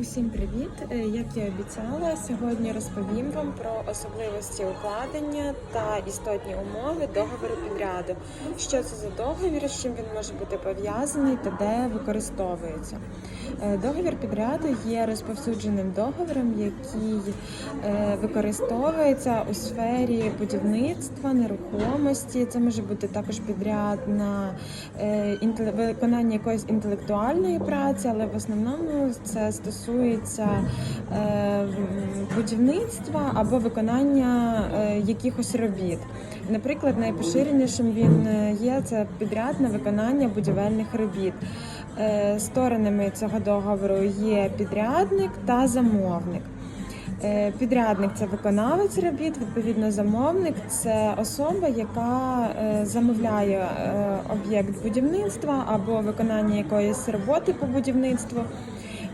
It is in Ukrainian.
Усім привіт! Е, Як я обіцяла, сьогодні розповім вам про особливості укладення та істотні умови договору підряду. Що це за договір, з чим він може бути пов'язаний та де використовується. Е, Договір підряду є розповсюдженим договором, який е, використовується у сфері будівництва, нерухомості. Це може бути також підряд на виконання якоїсь інтелектуальної праці, але в основному це стосується е, м, будівництва або виконання е, якихось робіт. Наприклад, найпоширенішим він е, є це підряд на виконання будівельних робіт. Е, Сторонами цього договору є підрядник та замовник. Е, Підрядник це виконавець робіт, відповідно, замовник це особа, яка е, замовляє е, об'єкт будівництва або виконання якоїсь роботи по будівництву.